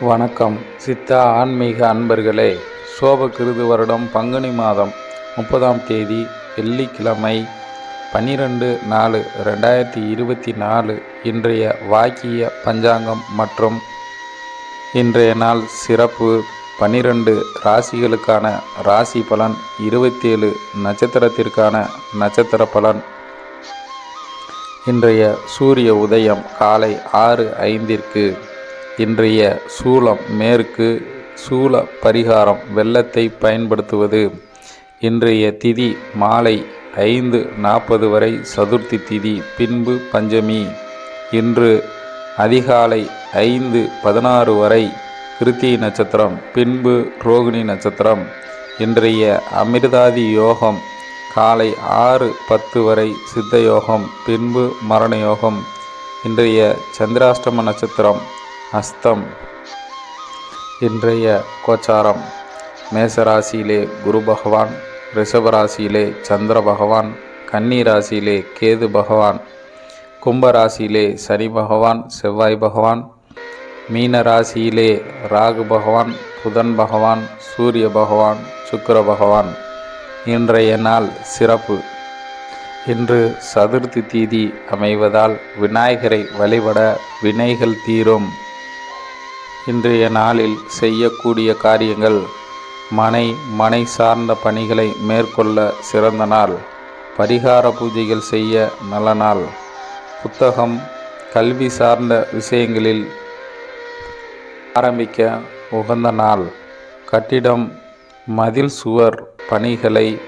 வணக்கம். சித்தா ஆன்மீக அன்பர்களே சோபகிருது வருடம் பங்குனி மாதம் முப்பதாம் தேதி வெள்ளிக்கிழமை பன்னிரெண்டு நாலு ரெண்டாயிரத்தி இருபத்தி நாலு இன்றைய வாக்கிய பஞ்சாங்கம் மற்றும் இன்றைய நாள் சிறப்பு பன்னிரண்டு ராசிகளுக்கான ராசி பலன் இருபத்தேழு நட்சத்திரத்திற்கான நட்சத்திர பலன். இன்றைய சூரிய உதயம் காலை ஆறு ஐந்திற்கு இன்றைய சூலம் மேற்கு சூல பரிகாரம் வெள்ளத்தை பயன்படுத்துவது. இன்றைய திதி மாலை ஐந்து நாற்பது வரை சதுர்த்தி திதி பின்பு பஞ்சமி. இன்று அதிகாலை ஐந்து பதினாறு வரை கிருத்திகை நட்சத்திரம் பின்பு ரோகிணி நட்சத்திரம். இன்றைய அமிர்தாதி யோகம் காலை ஆறு பத்து வரை சித்த யோகம் பின்பு மரண யோகம். இன்றைய சந்திராஷ்டம நட்சத்திரம் அஸ்தம். இன்றைய கோச்சாரம். மேசராசியிலே குரு பகவான் ரிஷபராசியிலே சந்திர பகவான் கன்னி ராசியிலே கேது பகவான் கும்ப ராசியிலே சனி பகவான் செவ்வாய் பகவான் மீன ராசியிலே ராகு பகவான் புதன் பகவான் சூரிய பகவான் சுக்கிர பகவான். இன்றைய நாள் சிறப்பு. இன்று சதுர்த்தி தீதி அமைவதால் விநாயகரை வழிபட வினைகள் தீரும். இன்றைய நாளில் செய்யக்கூடிய காரியங்கள் மனை மனை சார்ந்த பணிகளை மேற்கொள்ள சிறந்த நாள். பரிகார பூஜைகள் செய்ய நல்ல நாள். புத்தகம் கல்வி சார்ந்த விஷயங்களில் ஆரம்பிக்க உகந்த நாள். கட்டிடம் மதில் சுவர் பணிகளை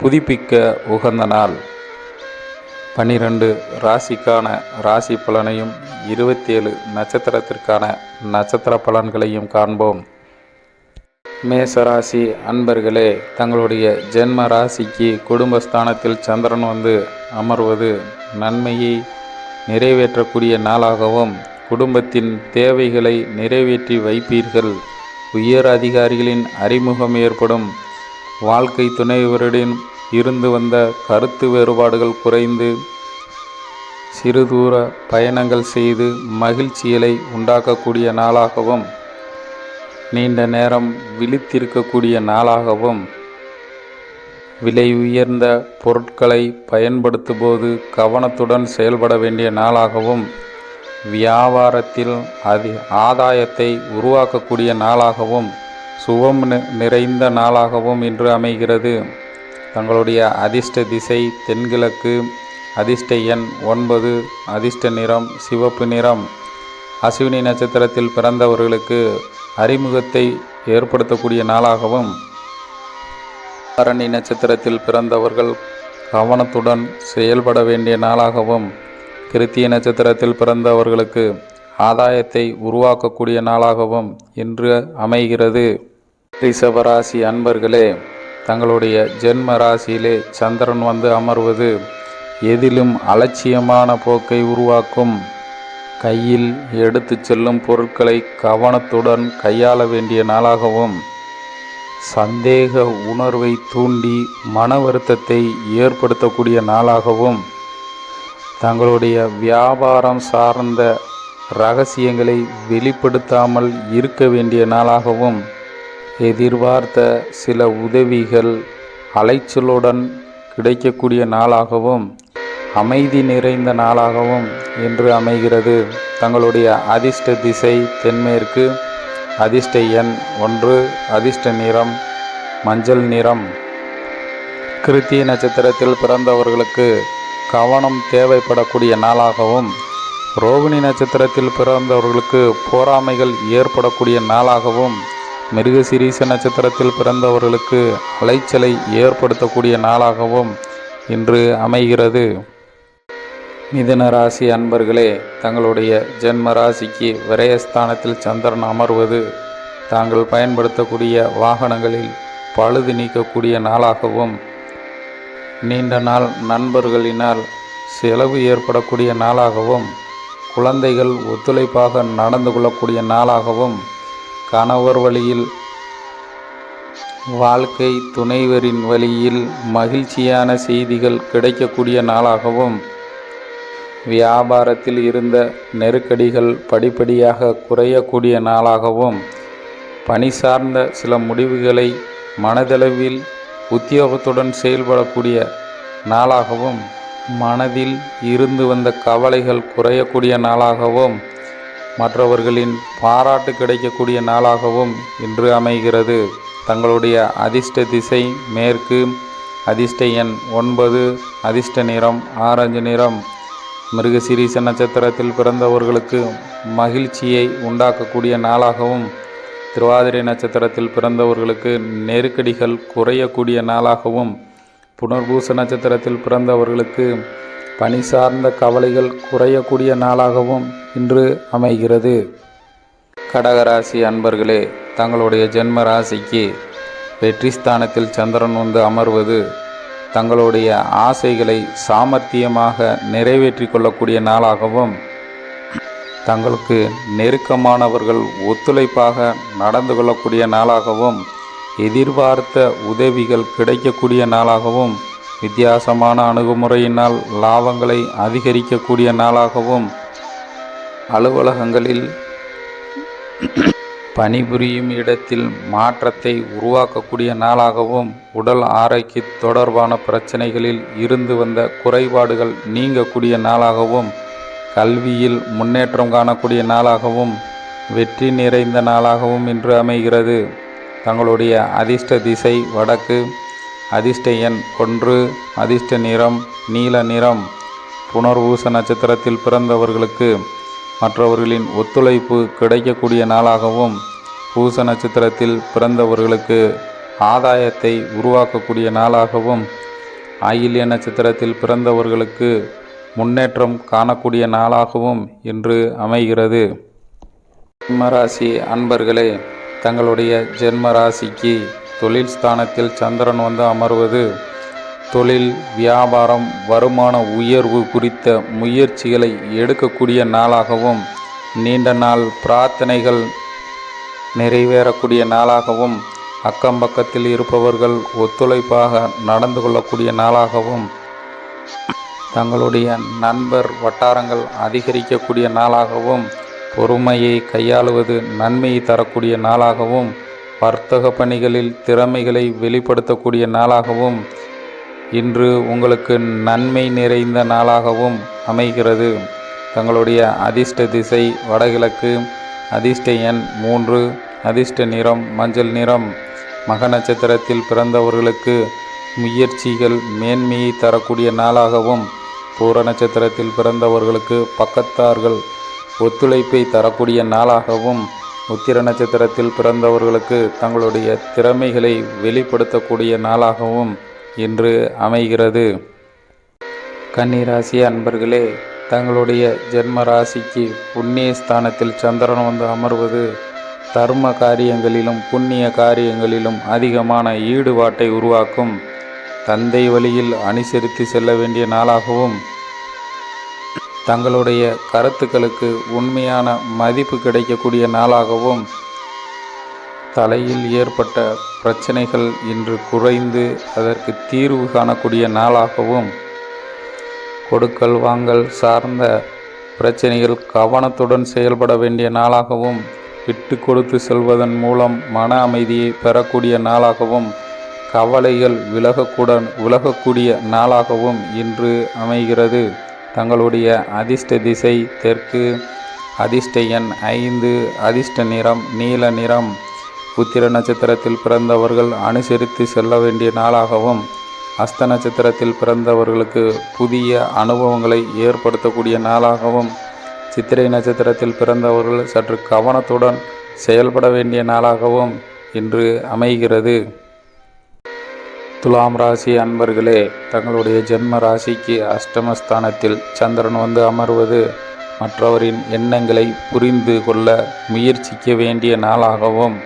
புதுப்பிக்க உகந்த நாள். பனிரெண்டு ராசிக்கான ராசி பலனையும் இருபத்தேழு நட்சத்திரத்திற்கான நட்சத்திர பலன்களையும் காண்போம். மேசராசி அன்பர்களே தங்களுடைய ஜென்ம ராசிக்கு குடும்பஸ்தானத்தில் சந்திரன் வந்து அமர்வது நன்மையை நிறைவேற்றக்கூடிய நாளாகவும் குடும்பத்தின் தேவைகளை நிறைவேற்றி வைப்பீர்கள். உயர் அதிகாரிகளின் அறிமுகம் ஏற்படும். வாழ்க்கை துணைவரிடம் இருந்து வந்த கருத்து வேறுபாடுகள் குறைந்து சிறுதூர பயணங்கள் செய்து மகிழ்ச்சிகளை உண்டாக்கக்கூடிய நாளாகவும் நீண்ட நேரம் விழித்திருக்கக்கூடிய நாளாகவும் விலை உயர்ந்த பொருட்களை பயன்படுத்தும்போது கவனத்துடன் செயல்பட வேண்டிய நாளாகவும் வியாபாரத்தில் அதி ஆதாயத்தை உருவாக்கக்கூடிய நாளாகவும் சுகம் நிறைந்த நாளாகவும் இன்று அமைகிறது. தங்களுடைய அதிர்ஷ்ட திசை தென்கிழக்கு அதிர்ஷ்ட எண் ஒன்பது அதிர்ஷ்ட நிறம் சிவப்பு நிறம். அஸ்வினி நட்சத்திரத்தில் பிறந்தவர்களுக்கு அறிமுகத்தை ஏற்படுத்தக்கூடிய நாளாகவும் பரணி நட்சத்திரத்தில் பிறந்தவர்கள் கவனத்துடன் செயல்பட வேண்டிய நாளாகவும் கிருத்திய நட்சத்திரத்தில் பிறந்தவர்களுக்கு ஆதாயத்தை உருவாக்கக்கூடிய நாளாகவும் இன்று அமைகிறது. ரிஷபராசி அன்பர்களே தங்களுடைய ஜென்ம ராசியிலே சந்திரன் வந்து அமர்வது எதிலும் அலட்சியமான போக்கை உருவாக்கும். கையில் எடுத்து செல்லும் பொருட்களை கவனத்துடன் கையாள வேண்டிய நாளாகவும் சந்தேக உணர்வை தூண்டி மன வருத்தத்தை ஏற்படுத்தக்கூடிய நாளாகவும் தங்களுடைய வியாபாரம் சார்ந்த ரகசியங்களை வெளிப்படுத்தாமல் இருக்க வேண்டிய நாளாகவும் எதிர்பார்த்த சில உதவிகள் அலைச்சலுடன் கிடைக்கக்கூடிய நாளாகவும் அமைதி நிறைந்த நாளாகவும் இன்று அமைகிறது. தங்களுடைய அதிர்ஷ்ட திசை தென்மேற்கு. அதிர்ஷ்ட எண் ஒன்று அதிர்ஷ்ட நிறம் மஞ்சள் நிறம். கிருத்திய நட்சத்திரத்தில் பிறந்தவர்களுக்கு கவனம் தேவைப்படக்கூடிய நாளாகவும் ரோகிணி நட்சத்திரத்தில் பிறந்தவர்களுக்கு போராமைகள் ஏற்படக்கூடிய நாளாகவும் மிருகசிரீச நட்சத்திரத்தில் பிறந்தவர்களுக்கு அலைச்சலை ஏற்படுத்தக்கூடிய நாளாகவும் இன்று அமைகிறது. மிதன ராசி அன்பர்களே தங்களுடைய ஜென்ம ராசிக்கு விரயஸ்தானத்தில் சந்திரன் அமர்வது தாங்கள் பயன்படுத்தக்கூடிய வாகனங்களில் பழுது நீக்கக்கூடிய நாளாகவும் நீண்ட நாள் நண்பர்களினால் செலவு ஏற்படக்கூடிய நாளாகவும் குழந்தைகள் ஒத்துழைப்பாக நடந்து கொள்ளக்கூடிய நாளாகவும் கணவர் வழியில் வாழ்க்கை துணைவரின் வழியில் மகிழ்ச்சியான செய்திகள் கிடைக்கக்கூடிய நாளாகவும் வியாபாரத்தில் இருந்த நெருக்கடிகள் படிப்படியாக குறையக்கூடிய நாளாகவும் பணி சார்ந்த சில முடிவுகளை மனதளவில் உத்தியோகத்துடன் செயல்படக்கூடிய நாளாகவும் மனதில் இருந்து வந்த கவலைகள் குறையக்கூடிய நாளாகவும் மற்றவர்களின் பாராட்டு கிடைக்கக்கூடிய நாளாகவும் இன்று அமைகிறது. தங்களுடைய அதிர்ஷ்ட திசை மேற்கு அதிர்ஷ்ட எண் ஒன்பது அதிர்ஷ்ட நிறம் ஆரஞ்சு நிறம். மிருகசிரீச நட்சத்திரத்தில் பிறந்தவர்களுக்கு மகிழ்ச்சியை உண்டாக்கக்கூடிய நாளாகவும் திருவாதிரை நட்சத்திரத்தில் பிறந்தவர்களுக்கு நெருக்கடிகள் குறையக்கூடிய நாளாகவும் புனர்பூச நட்சத்திரத்தில் பிறந்தவர்களுக்கு பணி சார்ந்த கவலைகள் குறையக்கூடிய நாளாகவும் இன்று அமைகிறது. கடகராசி அன்பர்களே தங்களுடைய ஜென்ம ராசிக்கு வெற்றி ஸ்தானத்தில் சந்திரன் வந்து அமர்வது தங்களுடைய ஆசைகளை சாமர்த்தியமாக நிறைவேற்றி கொள்ளக்கூடிய நாளாகவும் தங்களுக்கு நெருக்கமானவர்கள் ஒத்துழைப்பாக நடந்து கொள்ளக்கூடிய நாளாகவும் எதிர்பார்த்த உதவிகள் கிடைக்கக்கூடிய நாளாகவும் வித்தியாசமான அணுகுமுறையினால் லாபங்களை அதிகரிக்கக்கூடிய நாளாகவும் அலுவலகங்களில் பணிபுரியும் இடத்தில் மாற்றத்தை உருவாக்கக்கூடிய நாளாகவும் உடல் ஆரோக்கிய தொடர்பான பிரச்சனைகளில் இருந்து வந்த குறைபாடுகள் நீங்கக்கூடிய நாளாகவும் கல்வியில் முன்னேற்றம் காணக்கூடிய நாளாகவும் வெற்றி நிறைந்த நாளாகவும் இன்று அமைகிறது. தங்களுடைய அதிர்ஷ்ட திசை வடக்கு அதிர்ஷ்ட எண் ஒன்று அதிர்ஷ்ட நிறம் நீல நிறம். புனர்வூச நட்சத்திரத்தில் பிறந்தவர்களுக்கு மற்றவர்களின் ஒத்துழைப்பு கிடைக்கக்கூடிய நாளாகவும் பூச நட்சத்திரத்தில் பிறந்தவர்களுக்கு ஆதாயத்தை உருவாக்கக்கூடிய நாளாகவும் ஆயில்ய நட்சத்திரத்தில் பிறந்தவர்களுக்கு முன்னேற்றம் காணக்கூடிய நாளாகவும் இன்று அமைகிறது. ஜென்மராசி அன்பர்களே தங்களுடைய ஜென்மராசிக்கு தொழில் ஸ்தானத்தில் சந்திரன் வந்து அமர்வது தொழில் வியாபாரம் வருமான உயர்வு குறித்த முயற்சிகளை எடுக்கக்கூடிய நாளாகவும் நீண்ட நாள் பிரார்த்தனைகள் நிறைவேறக்கூடிய நாளாகவும் அக்கம் பக்கத்தில் இருப்பவர்கள் ஒத்துழைப்பாக நடந்து கொள்ளக்கூடிய நாளாகவும் தங்களுடைய நண்பர் வட்டாரங்கள் அதிகரிக்கக்கூடிய நாளாகவும் பொறுமையை கையாளுவது நன்மையை தரக்கூடிய நாளாகவும் வர்த்தக பணிகளில் திறமைகளை வெளிப்படுத்தக்கூடிய நாளாகவும் இன்று உங்களுக்கு நன்மை நிறைந்த நாளாகவும் அமைகிறது. தங்களுடைய அதிர்ஷ்ட திசை வடகிழக்கு அதிர்ஷ்ட எண் மூன்று அதிர்ஷ்ட நிறம் மஞ்சள் நிறம். மக நட்சத்திரத்தில் பிறந்தவர்களுக்கு முயற்சிகள் மேன்மையை தரக்கூடிய நாளாகவும் பூர நட்சத்திரத்தில் பிறந்தவர்களுக்கு பக்கத்தார்கள் ஒத்துழைப்பை தரக்கூடிய நாளாகவும் உத்திர நட்சத்திரத்தில் பிறந்தவர்களுக்கு தங்களுடைய திறமைகளை வெளிப்படுத்தக்கூடிய நாளாகவும் இன்று அமைகிறது. கன்னிராசி அன்பர்களே தங்களுடைய ஜென்ம ராசிக்கு புண்ணிய ஸ்தானத்தில் சந்திரன் வந்து அமர்வது தர்ம காரியங்களிலும் புண்ணிய காரியங்களிலும் அதிகமான ஈடுபாட்டை உருவாக்கும். தந்தை வழியில் அனுசரித்து செல்ல வேண்டிய நாளாகவும் தங்களுடைய கருத்துக்களுக்கு உண்மையான மதிப்பு கிடைக்கக்கூடிய நாளாகவும் தலையில் ஏற்பட்ட பிரச்சனைகள் இன்று குறைந்து அதற்கு தீர்வு காணக்கூடிய நாளாகவும் கொடுக்கல் வாங்கல் சார்ந்த பிரச்சனைகள் கவனத்துடன் செயல்பட வேண்டிய நாளாகவும் விட்டு கொடுத்து செல்வதன் மூலம் மன அமைதியை பெறக்கூடிய நாளாகவும் கவலைகள் விலகக்கூட விலகக்கூடிய நாளாகவும் இன்று அமைகிறது. தங்களுடைய அதிர்ஷ்ட திசை தெற்கு அதிர்ஷ்ட எண் ஐந்து அதிர்ஷ்ட நிறம் நீல நிறம் உத்திர நட்சத்திரத்தில் பிறந்தவர்கள் அனுசரித்து செல்ல வேண்டிய நாளாகவும் அஸ்த நட்சத்திரத்தில் பிறந்தவர்களுக்கு புதிய அனுபவங்களை ஏற்படுத்தக்கூடிய நாளாகவும் சித்திரை நட்சத்திரத்தில் பிறந்தவர்கள் சற்று கவனத்துடன் செயல்பட வேண்டிய நாளாகவும் இன்று அமைகிறது. துலாம் ராசி அன்பர்களே தங்களுடைய ஜென்ம ராசிக்கு அஷ்டமஸ்தானத்தில் சந்திரன் வந்து அமர்வது மற்றவரின் எண்ணங்களை புரிந்து கொள்ள முயற்சிக்க வேண்டிய நாளாகவும்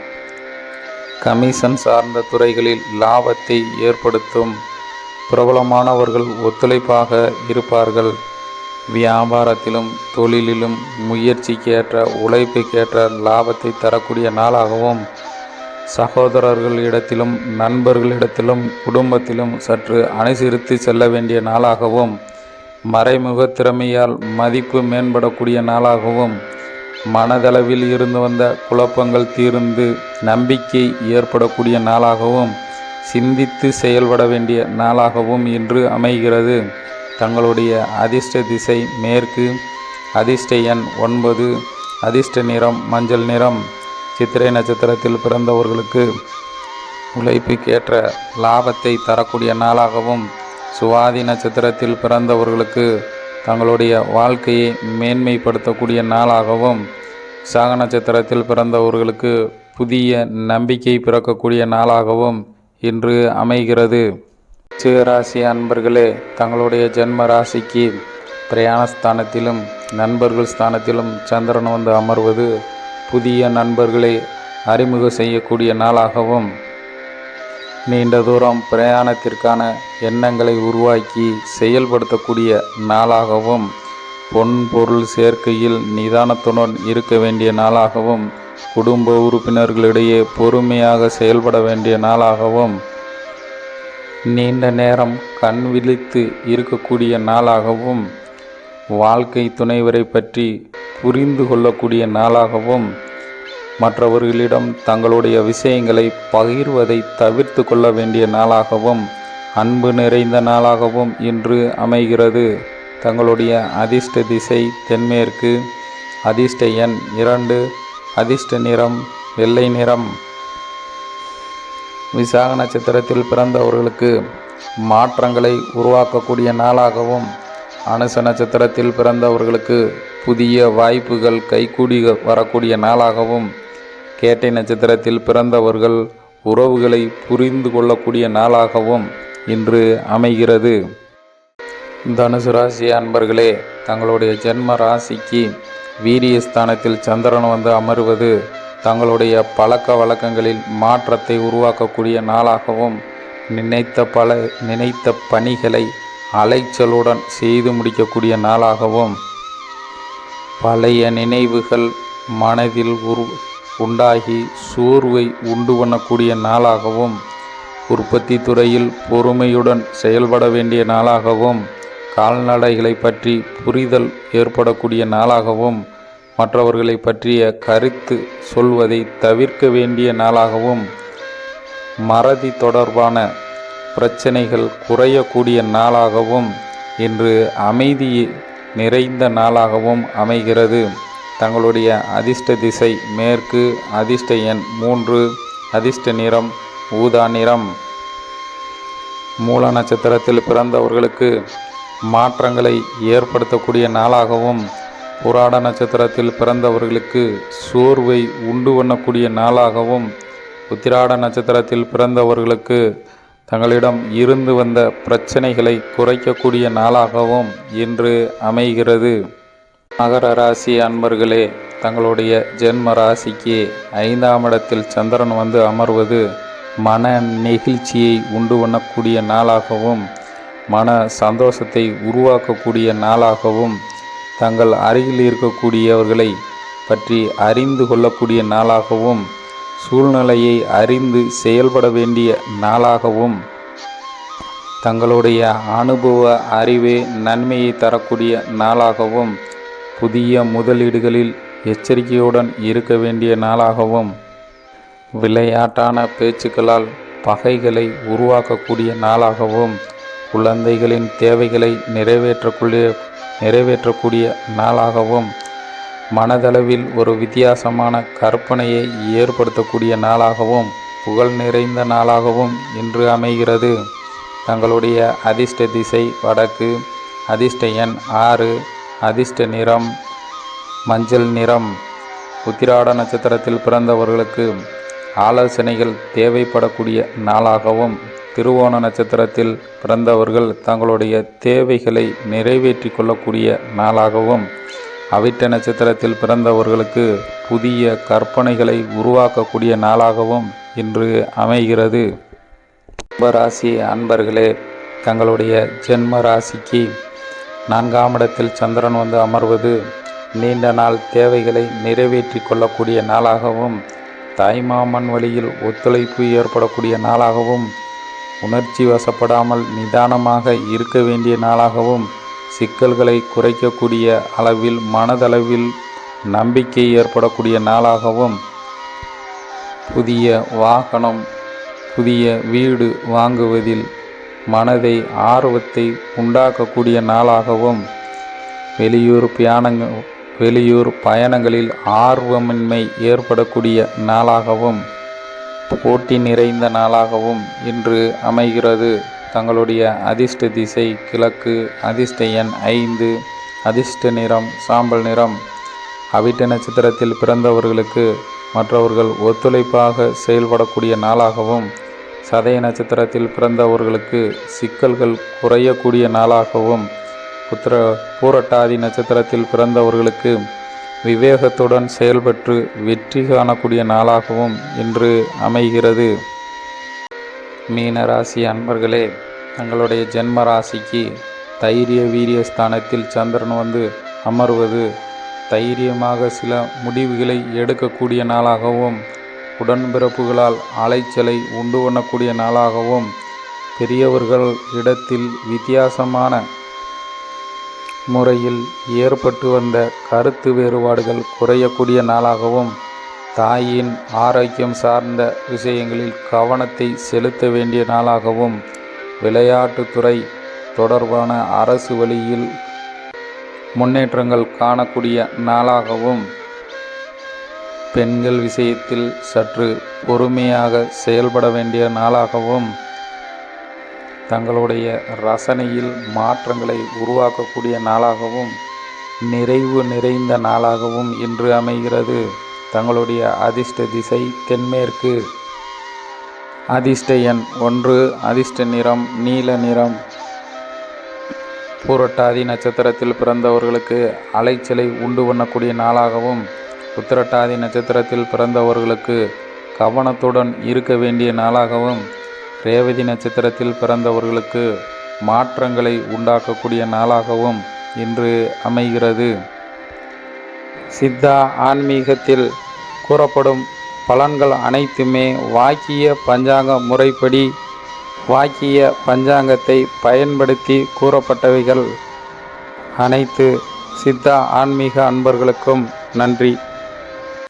கமிஷன் சார்ந்த துறைகளில் லாபத்தை ஏற்படுத்தும் பிரபலமானவர்கள் ஒத்துழைப்பாக இருப்பார்கள். வியாபாரத்திலும் தொழிலிலும் முயற்சிக்கேற்ற உழைப்புக்கேற்ற லாபத்தை தரக்கூடிய நாளாகவும் சகோதரர்களிடத்திலும் நண்பர்களிடத்திலும் குடும்பத்திலும் சற்று அனுசரித்து செல்ல வேண்டிய நாளாகவும் மறைமுக திறமையால் மதிப்பு மேம்படக்கூடிய நாளாகவும் மனதளவில் இருந்து வந்த குழப்பங்கள் தீர்ந்து நம்பிக்கை ஏற்படக்கூடிய நாளாகவும் சிந்தித்து செயல்பட வேண்டிய நாளாகவும் இன்று அமைகிறது. தங்களுடைய அதிர்ஷ்ட திசை மேற்கு அதிர்ஷ்ட எண் ஒன்பது அதிர்ஷ்ட நிறம் மஞ்சள் நிறம். சித்திரை நட்சத்திரத்தில் பிறந்தவர்களுக்கு உழைப்புக்கேற்ற லாபத்தை தரக்கூடிய நாளாகவும் சுவாதி நட்சத்திரத்தில் பிறந்தவர்களுக்கு தங்களுடைய வாழ்க்கையை மேன்மைப்படுத்தக்கூடிய நாளாகவும் சாக நட்சத்திரத்தில் பிறந்தவர்களுக்கு புதிய நம்பிக்கை பிறக்கக்கூடிய நாளாகவும் இன்று அமைகிறது. சிவராசி அன்பர்களே தங்களுடைய ஜென்ம ராசிக்கு பிரயாண ஸ்தானத்திலும் நண்பர்கள் ஸ்தானத்திலும் சந்திரன் வந்து அமர்வது புதிய நண்பர்களை அறிமுகம் செய்யக்கூடிய நாளாகவும் நீண்ட தூரம் பிரயாணத்திற்கான எண்ணங்களை உருவாக்கி செயல்படுத்தக்கூடிய நாளாகவும் பொன் பொருள் சேர்க்கையில் நிதானத்துடன் இருக்க வேண்டிய நாளாகவும் குடும்ப உறுப்பினர்களிடையே பொறுமையாக செயல்பட வேண்டிய நாளாகவும் நீண்ட நேரம் கண் விழித்து இருக்கக்கூடிய நாளாகவும் வாழ்க்கை துணைவரை பற்றி புரிந்து கொள்ளக்கூடிய நாளாகவும் மற்றவர்களிடம் தங்களுடைய விஷயங்களை பகிர்வதை தவிர்த்து கொள்ள வேண்டிய நாளாகவும் அன்பு நிறைந்த நாளாகவும் இன்று அமைகிறது. தங்களுடைய அதிர்ஷ்ட திசை தென்மேற்கு அதிர்ஷ்ட எண் இரண்டு அதிர்ஷ்ட நிறம் வெள்ளை நிறம். விசாக நட்சத்திரத்தில் பிறந்தவர்களுக்கு மாற்றங்களை உருவாக்கக்கூடிய நாளாகவும் அனுச நட்சத்திரத்தில் பிறந்தவர்களுக்கு புதிய வாய்ப்புகள் கைகூடி வரக்கூடிய நாளாகவும் கேட்டை நட்சத்திரத்தில் பிறந்தவர்கள் உறவுகளை புரிந்து கொள்ளக்கூடிய நாளாகவும் இன்று அமைகிறது. தனுசு ராசி அன்பர்களே தங்களுடைய ஜென்ம ராசிக்கு வீரிய ஸ்தானத்தில் சந்திரன் வந்து அமருவது தங்களுடைய பழக்க வழக்கங்களில் மாற்றத்தை உருவாக்கக்கூடிய நாளாகவும் நினைத்த பல நினைத்த பணிகளை அலைச்சலுடன் செய்து முடிக்கக்கூடிய நாளாகவும் பழைய நினைவுகள் மனதில் உரு உண்டாகி சோர்வை உண்டு பண்ணக்கூடிய நாளாகவும் உற்பத்தி துறையில் பொறுமையுடன் செயல்பட வேண்டிய நாளாகவும் கால்நடைகளை பற்றி புரிதல் ஏற்படக்கூடிய நாளாகவும் மற்றவர்களை பற்றிய கருத்து சொல்வதை தவிர்க்க வேண்டிய நாளாகவும் மறதி தொடர்பான பிரச்சனைகள் குறையக்கூடிய நாளாகவும் இன்று அமைதி நிறைந்த நாளாகவும் அமைகிறது. தங்களுடைய அதிர்ஷ்ட திசை மேற்கு அதிர்ஷ்ட எண் மூன்று அதிர்ஷ்ட நிறம் ஊதா நிறம். மூல நட்சத்திரத்தில் பிறந்தவர்களுக்கு மாற்றங்களை ஏற்படுத்தக்கூடிய நாளாகவும் புராட நட்சத்திரத்தில் பிறந்தவர்களுக்கு சோர்வை உண்டு பண்ணக்கூடிய நாளாகவும் உத்திராட நட்சத்திரத்தில் பிறந்தவர்களுக்கு தங்களிடம் இருந்து வந்த பிரச்சனைகளை குறைக்கக்கூடிய நாளாகவும் இன்று அமைகிறது. மகர ராசி அன்பர்களே தங்களுடைய ஜென்ம ராசிக்கு ஐந்தாம் இடத்தில் சந்திரன் வந்து அமர்வது மன நெகிழ்ச்சியை உண்டு பண்ணக்கூடிய நாளாகவும் மன சந்தோஷத்தை உருவாக்கக்கூடிய நாளாகவும் தங்கள் அருகில் இருக்கக்கூடியவர்களை பற்றி அறிந்து கொள்ளக்கூடிய நாளாகவும் சூழ்நிலையை அறிந்து செயல்பட வேண்டிய நாளாகவும் தங்களுடைய அனுபவ அறிவே நன்மையை தரக்கூடிய நாளாகவும் புதிய முதலீடுகளில் எச்சரிக்கையுடன் இருக்க வேண்டிய நாளாகவும் விளையாட்டான பேச்சுக்களால் பகைகளை உருவாக்கக்கூடிய நாளாகவும் குழந்தைகளின் தேவைகளை நிறைவேற்றக்கூடிய நிறைவேற்றக்கூடிய நாளாகவும் மனதளவில் ஒரு வித்தியாசமான கற்பனையை ஏற்படுத்தக்கூடிய நாளாகவும் புகழ் நிறைந்த நாளாகவும் இன்று அமைகிறது. தங்களுடைய அதிர்ஷ்ட திசை வடக்கு அதிர்ஷ்ட எண் ஆறு அதிர்ஷ்ட நிறம் மஞ்சள் நிறம் உத்திராட நட்சத்திரத்தில் பிறந்தவர்களுக்கு ஆலோசனைகள் தேவைப்படக்கூடிய நாளாகவும் திருவோண நட்சத்திரத்தில் பிறந்தவர்கள் தங்களுடைய தேவைகளை நிறைவேற்றி கொள்ளக்கூடிய நாளாகவும் அவிட்ட நட்சத்திரத்தில் பிறந்தவர்களுக்கு புதிய கற்பனைகளை உருவாக்கக்கூடிய நாளாகவும் இன்று அமைகிறது. கும்பராசி அன்பர்களே தங்களுடைய ஜென்ம ராசிக்கு நான்காம் இடத்தில் சந்திரன் வந்து அமர்வது நீண்ட நாள் தேவைகளை நிறைவேற்றி கொள்ளக்கூடிய நாளாகவும் தாய்மாமன் வழியில் ஒத்துழைப்பு ஏற்படக்கூடிய நாளாகவும் உணர்ச்சி வசப்படாமல் நிதானமாக இருக்க வேண்டிய நாளாகவும் சிக்கல்களை குறைக்கக்கூடிய அளவில் மனதளவில் நம்பிக்கை ஏற்படக்கூடிய நாளாகவும் புதிய வாகனம் புதிய வீடு வாங்குவதில் மனதை ஆர்வத்தை உண்டாக்கக்கூடிய நாளாகவும் வெளியூர் பியானங்க வெளியூர் பயணங்களில் ஆர்வமின்மை ஏற்படக்கூடிய நாளாகவும் போட்டி நிறைந்த நாளாகவும் இன்று அமைகிறது. தங்களுடைய அதிர்ஷ்ட திசை கிழக்கு அதிர்ஷ்ட எண் ஐந்து அதிர்ஷ்ட நிறம் சாம்பல் நிறம். அவிட்ட நட்சத்திரத்தில் பிறந்தவர்களுக்கு மற்றவர்கள் ஒத்துழைப்பாக செயல்படக்கூடிய நாளாகவும் சதய நட்சத்திரத்தில் பிறந்தவர்களுக்கு சிக்கல்கள் குறையக்கூடிய நாளாகவும் புத்திர பூரட்டாதி நட்சத்திரத்தில் பிறந்தவர்களுக்கு விவேகத்துடன் செயல்பட்டு வெற்றி காணக்கூடிய நாளாகவும் இன்று அமைகிறது. மீனராசி அன்பர்களே தங்களுடைய ஜென்ம ராசிக்கு தைரிய வீரிய ஸ்தானத்தில் சந்திரன் வந்து அமர்வது தைரியமாக சில முடிவுகளை எடுக்கக்கூடிய நாளாகவும் உடன்பிறப்புகளால் அலைச்சலை உண்டு பண்ணக்கூடிய நாளாகவும் பெரியவர்கள் இடத்தில் வித்தியாசமான முறையில் ஏற்பட்டு வந்த கருத்து வேறுபாடுகள் குறையக்கூடிய நாளாகவும் தாயின் ஆரோக்கியம் சார்ந்த விஷயங்களில் கவனத்தை செலுத்த வேண்டிய நாளாகவும் விளையாட்டுத்துறை தொடர்பான அரசு வழியில் முன்னேற்றங்கள் காணக்கூடிய நாளாகவும் பெண்கள் விஷயத்தில் சற்று பொறுமையாக செயல்பட வேண்டிய நாளாகவும் தங்களுடைய ரசனையில் மாற்றங்களை உருவாக்கக்கூடிய நாளாகவும் நிறைவு நிறைந்த நாளாகவும் இன்று அமைகிறது. தங்களுடைய அதிர்ஷ்ட திசை தென்மேற்கு. அதிர்ஷ்ட எண் ஒன்று அதிர்ஷ்ட நிறம் நீல நிறம். பூரட்டாதி நட்சத்திரத்தில் பிறந்தவர்களுக்கு அலைச்சலை உண்டு பண்ணக்கூடிய நாளாகவும் உத்திரட்டாதி நட்சத்திரத்தில் பிறந்தவர்களுக்கு கவனத்துடன் இருக்க வேண்டிய நாளாகவும் ரேவதி நட்சத்திரத்தில் பிறந்தவர்களுக்கு மாற்றங்களை உண்டாக்கக்கூடிய நாளாகவும் இன்று அமைகிறது. சித்தா ஆன்மீகத்தில் கூறப்படும் பலன்கள் அனைத்துமே வாக்கிய பஞ்சாங்க முறைப்படி வாக்கிய பஞ்சாங்கத்தை பயன்படுத்தி கூறப்பட்டவைகள் அனைத்து. சித்தா ஆன்மீக அன்பர்களுக்கும் நன்றி.